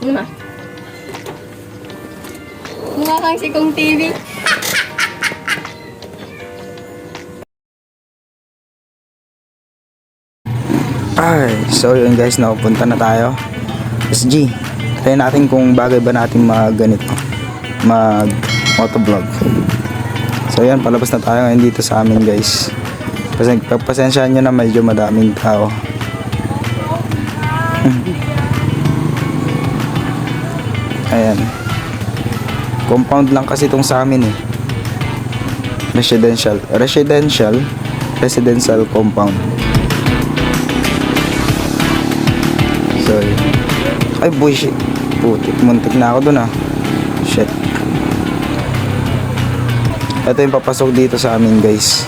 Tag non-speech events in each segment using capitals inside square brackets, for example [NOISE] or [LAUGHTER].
Ano ma? Mukha kang si Kong TV. Ay, so yun guys, napupunta na tayo. SG, try natin kung bagay ba natin mag ganito. Mag motovlog. So yan, palabas na tayo ngayon dito sa amin guys. Kasi pagpasensyahan nyo na medyo madaming tao. [LAUGHS] Ayan. Compound lang kasi itong sa amin eh. Residential. Residential. Residential compound. Sorry. Ay, boy, shit. Putik, muntik na ako dun ah. Shit. Ito yung papasok dito sa amin, guys.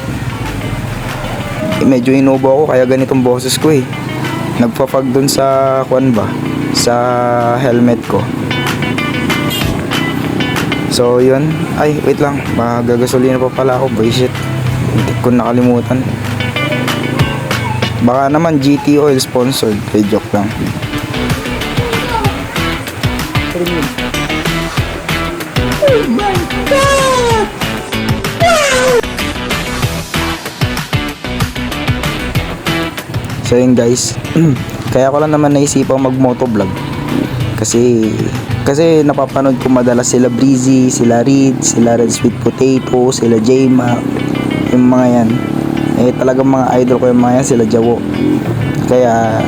Eh, medyo inubo ako, kaya ganitong boses ko eh. Nagpapag dun sa, kwan ba? Sa helmet ko. So, yun. Ay, wait lang. Magagasolina pa pala ako, boy, shit. Muntik ko nakalimutan. Baka naman GT Oil sponsored. Kay joke lang. So yun guys, [CLEARS THROAT] kaya ko lang naman naisipang mag motovlog. Kasi kasi napapanood ko madalas sila Breezy, sila Reed, sila Red Sweet Potato, sila J-Mac, yung mga yan. Eh talagang mga idol ko yung mga yan, sila Jawo. Kaya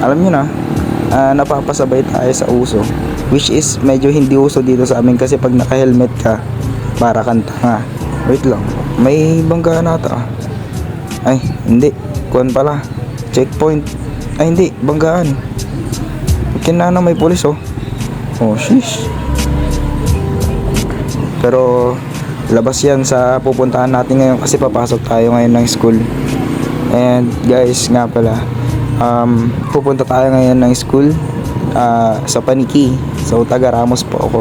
alam nyo na, ah, napapasabay tayo sa uso. Which is medyo hindi uso dito sa amin kasi pag naka-helmet ka, para kang tanga. Wait lang, may bangga na ata. Ay, hindi. Kuhan pala. Checkpoint. Ay, hindi. Banggaan. Kinana may pulis, oh. Oh, shish. Pero, labas yan sa pupuntahan natin ngayon kasi papasok tayo ngayon ng school. And, guys, nga pala. Um, pupunta tayo ngayon ng school ah, sa Paniki. So, taga Ramos po ako.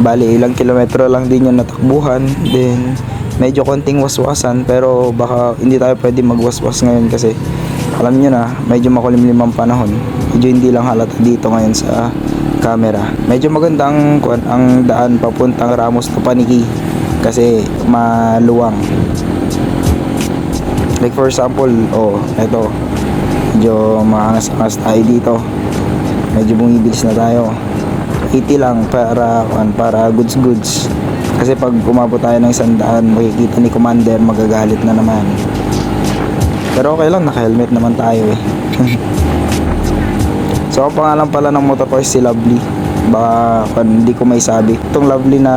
Bali, ilang kilometro lang din yung natakbuhan. Then, medyo konting waswasan pero baka hindi tayo pwede magwaswas ngayon kasi alam nyo na, medyo makulimlim ang panahon. Medyo hindi lang halata dito ngayon sa camera. Medyo maganda ang, ang daan papuntang Ramos to Paniki kasi maluwang. Like for example, oh, eto. Medyo maangas-angas tayo dito. Medyo bumibilis na tayo. 80 lang para para goods goods. Kasi pag umabot tayo ng isang daan, makikita ni Commander, magagalit na naman. Pero okay lang, naka-helmet naman tayo eh. [LAUGHS] so, ang pangalan pala ng motor ko si Lovely. Baka hindi ko may sabi. Itong Lovely na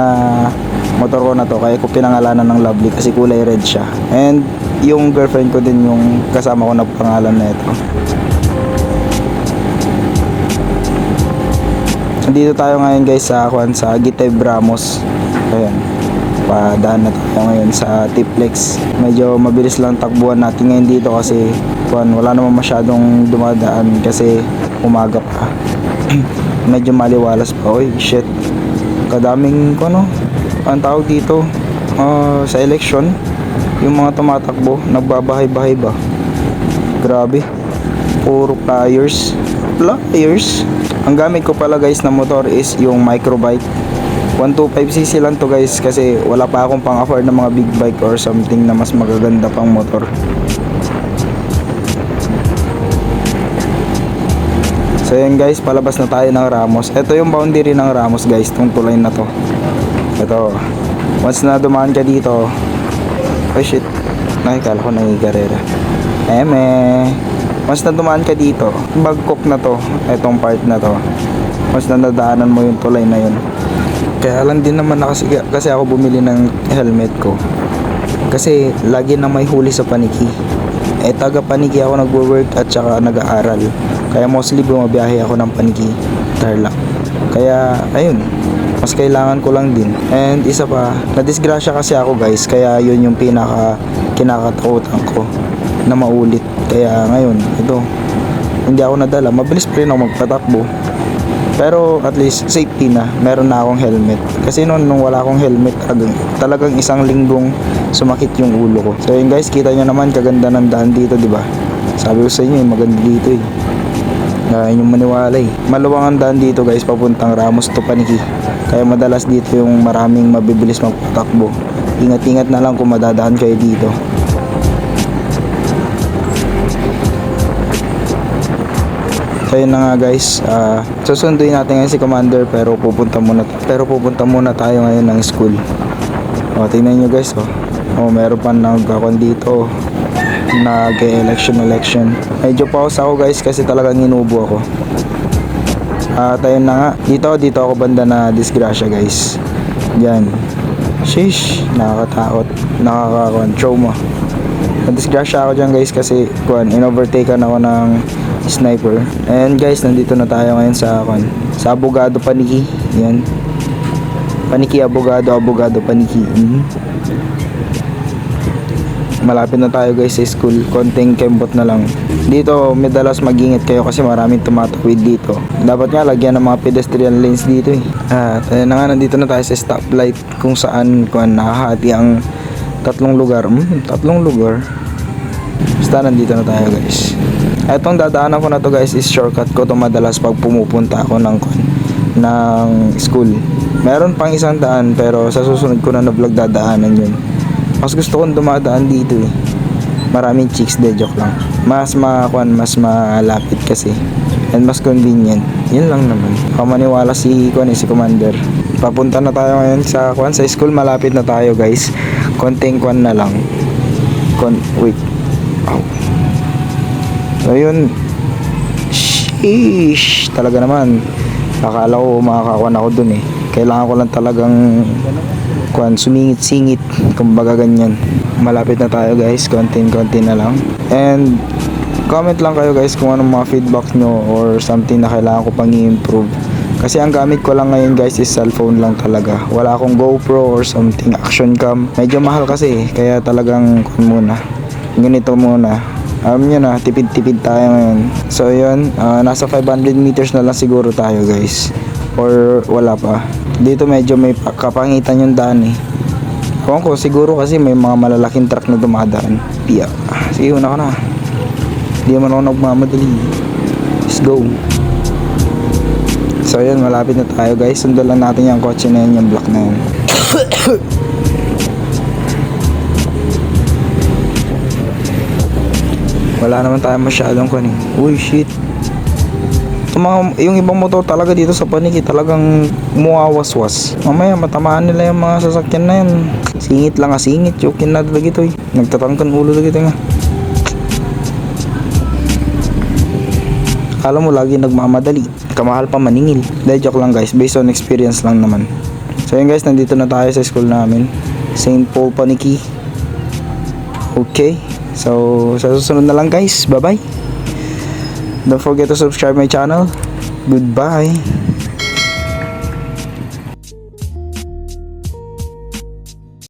motor ko na to, kaya ko pinangalanan ng Lovely kasi kulay red siya. And yung girlfriend ko din yung kasama ko na pangalan na ito. Dito tayo ngayon guys sa Juan sa Giteb Ramos. Ayan. Padaan na tayo ngayon sa Tiplex. Medyo mabilis lang takbuhan natin ngayon dito kasi Juan, wala naman masyadong dumadaan kasi umaga pa. [CLEARS THROAT] Medyo maliwalas pa. Oy, shit. Kadaming ano, ang tawag dito? Ah, sa election yung mga tumatakbo nagbabahay-bahay ba? Grabe. Puro pliers. Pliers? Ang gamit ko pala guys na motor is yung microbike. 125cc lang to guys kasi wala pa akong pang afford ng mga big bike or something na mas magaganda pang motor So yun guys, palabas na tayo ng Ramos. Ito yung boundary ng Ramos guys, tong tulay na to. Ito. Once na dumaan ka dito, oh shit, nakikala ko nangigarera. Eme. Once na dumaan ka dito, bagkok na to, itong part na to. Once na nadaanan mo yung tulay na yun. Kaya lang din naman na kasi ako bumili ng helmet ko. Kasi lagi na may huli sa paniki. Eh taga paniki ako nagwo-work at saka nag-aaral. Kaya mostly bumabiyahe ako ng paniki, Tarlac. Kaya ayun, mas kailangan ko lang din. And isa pa, nadisgrasya kasi ako guys, kaya yun yung pinaka kinakatakutan ko na maulit. Kaya ngayon, ito, hindi ako nadala. Mabilis pa rin ako magpatakbo. Pero at least safety na. Meron na akong helmet. Kasi noon nung wala akong helmet, talagang isang linggong sumakit yung ulo ko. So yun guys, kita nyo naman kaganda ng daan dito, di ba? Sabi ko sa inyo, eh, maganda dito eh. Kaya yung maniwala eh. Maluwang ang daan dito guys papuntang Ramos to Paniki. Kaya madalas dito yung maraming mabibilis magpatakbo. Ingat-ingat na lang kung madadaan kayo dito. So yun na nga guys, ah, susunduin natin ngayon si Commander pero pupunta muna pero pupunta muna tayo ngayon ng school. O tingnan nyo guys oh. Oh, meron pa nagkakon dito nag-election election. Medyo pause ako guys kasi talagang inubo ako. At ayun na nga, dito dito ako banda na disgrasya guys. Yan. Sheesh, nakakatakot. Nakakakon, trauma. Na-disgrasya ako dyan guys kasi kuan, in-overtaken ako ng sniper. And guys, nandito na tayo ngayon sa kuan, sa Abogado Paniki. Yan. Paniki Abogado, Abogado Paniki. Mhm. Malapit na tayo guys sa school. Konting kembot na lang. Dito, madalas mag-ingat kayo kasi maraming tumatawid dito. Dapat nga lagyan ng mga pedestrian lanes dito eh. At ayun na nga, nandito na tayo sa stoplight kung saan kuan nakahati ang tatlong lugar. Hmm, tatlong lugar. Basta nandito na tayo guys. Etong dadaanan ko na to guys is shortcut ko to madalas pag pumupunta ako ng ng school. Meron pang isang daan pero sa susunod ko na na vlog dadaanan yun. Mas gusto kong dumadaan dito eh. Maraming chicks de joke lang. Mas makakuan, mas malapit kasi. And mas convenient. Yun lang naman. Kamaniwala si kuan eh, si Commander. Papunta na tayo ngayon sa kuan sa school. Malapit na tayo guys. Konting kuan na lang. Kon wait. Ow. So yun. Sheesh. Talaga naman. Akala ko makakakuan ako dun eh. Kailangan ko lang talagang kuan sumingit-singit. Kumbaga ganyan. Malapit na tayo guys. Konti-konti na lang. And comment lang kayo guys kung anong mga feedback nyo or something na kailangan ko pang i-improve. Kasi ang gamit ko lang ngayon guys is cellphone lang talaga. Wala akong GoPro or something. Action cam. Medyo mahal kasi kaya talagang kuan muna. Ganito muna. Alam nyo na tipid-tipid tayo ngayon. So yun ah, nasa 500 meters na lang siguro tayo guys or wala pa dito medyo may pa- kapangitan yung daan eh Ewan ko, siguro kasi may mga malalaking truck na dumadaan. Piya. Sige, una ka na. Hindi naman ako nagmamadali. Let's go. So, yan, malapit na tayo guys. Sundan lang natin yung kotse na yun, yung black na yun. [COUGHS] Wala naman tayo masyadong kunin. Uy, shit. Mga, yung ibang motor talaga dito sa paniki talagang muawaswas. Mamaya matamaan nila yung mga sasakyan na yan. Singit lang nga singit. Jokin na talaga ito eh. Nagtatangkan ulo talaga ito nga. Alam mo lagi nagmamadali. Kamahal pa maningil. Dahil joke lang guys. Based on experience lang naman. So yun guys, nandito na tayo sa school namin. St. Paul Paniki. Okay. So, sa susunod na lang guys. Bye-bye. Don't forget to subscribe my channel. Goodbye.